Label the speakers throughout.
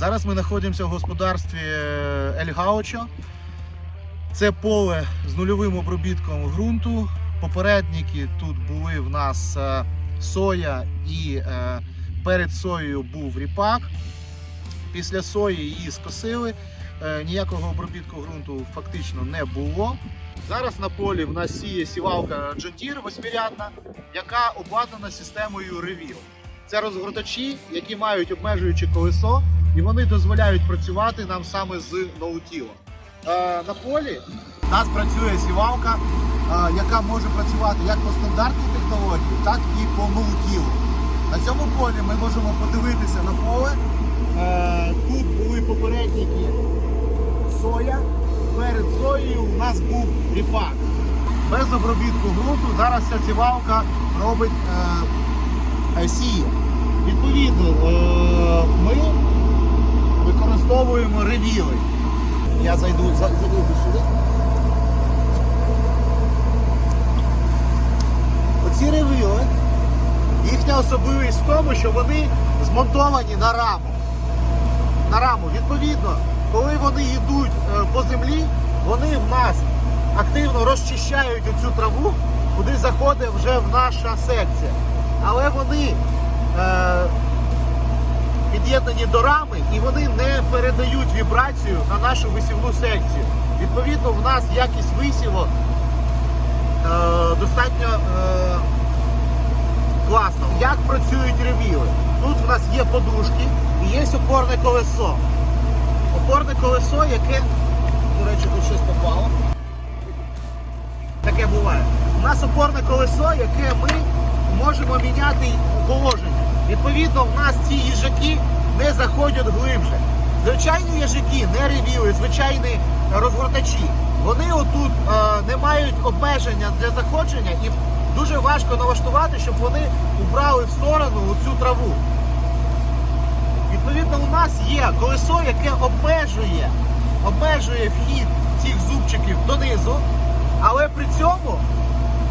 Speaker 1: Зараз ми знаходимося в господарстві е, Ель Гаучо. Це поле з нульовим обробітком ґрунту. Попередники тут були в нас е, соя і е, перед соєю був ріпак. Після сої її скосили. Ніякого обробітку ґрунту фактично не було. Зараз на полі в нас сіє сівалка John Deere восьмирядна, яка обладнана системою Review. Це розгортачі, які мають обмежуюче колесо, і вони дозволяють працювати нам саме з ноутілом. Е, на полі у нас працює сівалка, е, яка може працювати як по стандартній технології, так і по ноутілу. На цьому полі ми можемо подивитися на поле. Е, тут були попередники соя. Перед соєю у нас був ріпак. Без обробітку ґрунту зараз ця сівалка робить е, сіє. Відповідно, е, ми використовуємо ревіли. Я зайду, зайду сюди. Оці ревіли, їхня особливість в тому, що вони змонтовані на раму на раму. Відповідно, коли вони йдуть е, по землі, вони в нас активно розчищають оцю траву, куди заходить вже в наша секція. Але вони е, під'єднані до рами і вони не передають вібрацію на нашу висівну секцію. Відповідно, в нас якість висіву е, достатньо е, класно. Як працюють ревіли? Тут в нас є подушки і є опорне колесо. Опорне колесо, яке, до речі, тут щось попало. Таке буває. У нас опорне колесо, яке ми можемо міняти положення. Відповідно, в нас ці їжаки не заходять глибше. Звичайні їжаки, не ревіли, звичайні розгортачі. Вони отут е, не мають обмеження для заходження і дуже важко налаштувати, щоб вони убрали в сторону цю траву. Відповідно, у нас є колесо, яке обмежує, обмежує вхід цих зубчиків донизу, але при цьому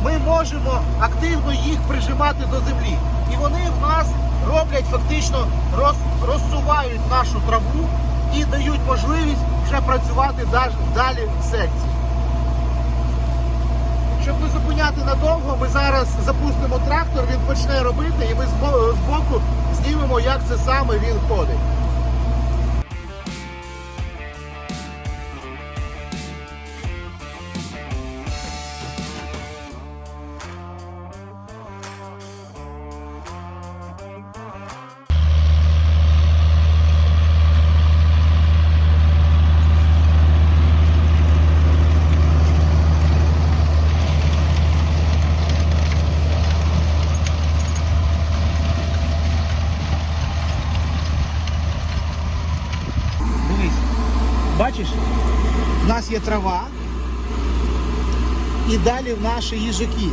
Speaker 1: ми можемо активно їх прижимати до землі. І вони в нас роблять фактично роз, розсувають нашу траву і дають можливість вже працювати далі в секції. Щоб не зупиняти надовго, ми зараз запустимо трактор, він почне робити, і ми збо- збоку знімемо, як це саме він ходить. Бачиш, в нас є трава, і далі в наші їжаки.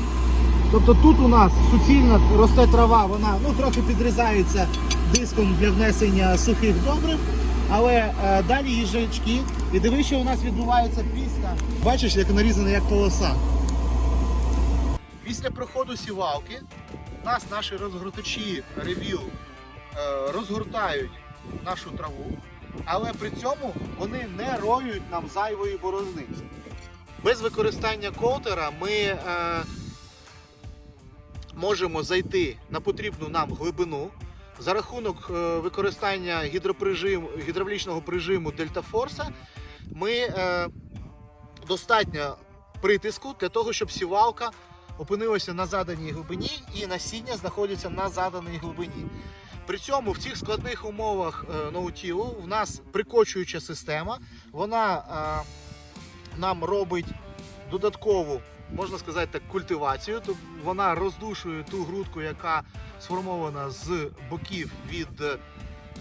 Speaker 1: Тобто тут у нас суцільно росте трава, вона ну, трохи підрізається диском для внесення сухих добрив, але е, далі їжачки. І дивись, що у нас відбувається після. Бачиш, як нарізана як полоса. Після проходу сівалки у нас наші розгортачі ревіл е, розгортають нашу траву, але при цьому вони не роють нам зайвої борозни. Без використання колтера ми е, можемо зайти на потрібну нам глибину. За рахунок е, використання гідроприжим, гідравлічного прижиму Дельтафорса ми е, достатньо притиску для того, щоб сівалка опинилася на заданій глибині і насіння знаходиться на заданій глибині. При цьому в цих складних умовах е, ноутілу в нас прикочуюча система, вона е, нам робить додаткову, можна сказати так, культивацію. Тобто вона роздушує ту грудку, яка сформована з боків від е,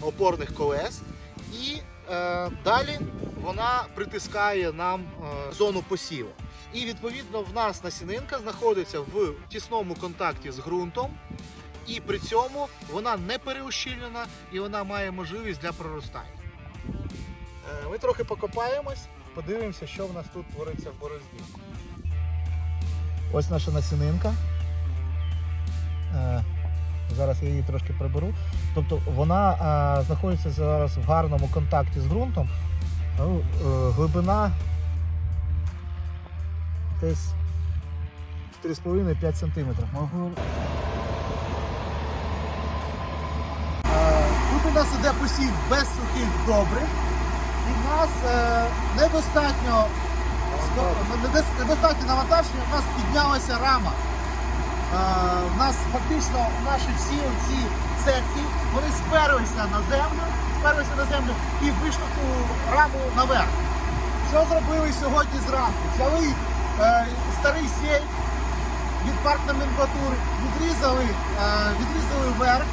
Speaker 1: опорних колес. І е, далі вона притискає нам е, зону посіву. І відповідно в нас насінинка знаходиться в тісному контакті з ґрунтом, і при цьому вона не переущільнена і вона має можливість для проростання. Е, Ми трохи покопаємось, подивимося, що в нас тут твориться в борозні. Ось наша насінинка. Е,
Speaker 2: Зараз я її трошки приберу. Тобто вона е, знаходиться зараз в гарному контакті з ґрунтом. Ну, глибина десь 4,5-5 см. Можу
Speaker 1: Е, Тут у нас іде посів без сухих добрив. І в нас е, недостатньо, недостатньо навантаження, у нас піднялася рама. Е, У нас фактично наші всі ці секції вони сперлися на землю, сперлися на землю і виштовхнули раму наверх. Що зробили сьогодні зранку? Взяли е, старий сейф від паркноменклатури, відрізали, е, відрізали вверх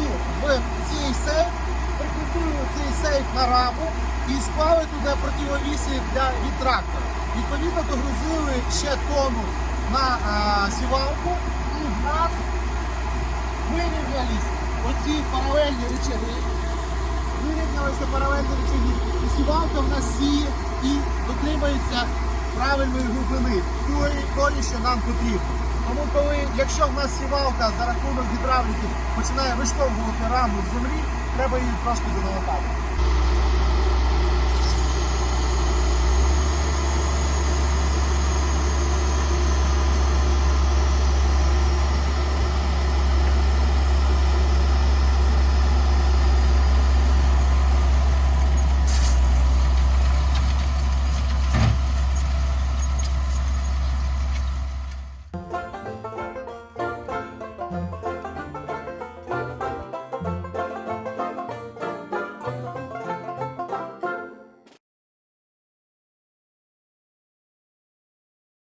Speaker 1: і в цей сейф прикріпили цей сейф на раму і склали туди противовіси для від трактора. Відповідно, догрузили ще тонну на е, сівалку і в нас вирівнялись оці паралельні речаги. Вирівнялися паралельні речаги. І сівалка в нас сіє і дотримується правильної глибини, тої, що нам потрібно. Тому коли, якщо в нас сівалка за рахунок гідравліки починає виштовхувати раму з землі, треба її трошки донавати.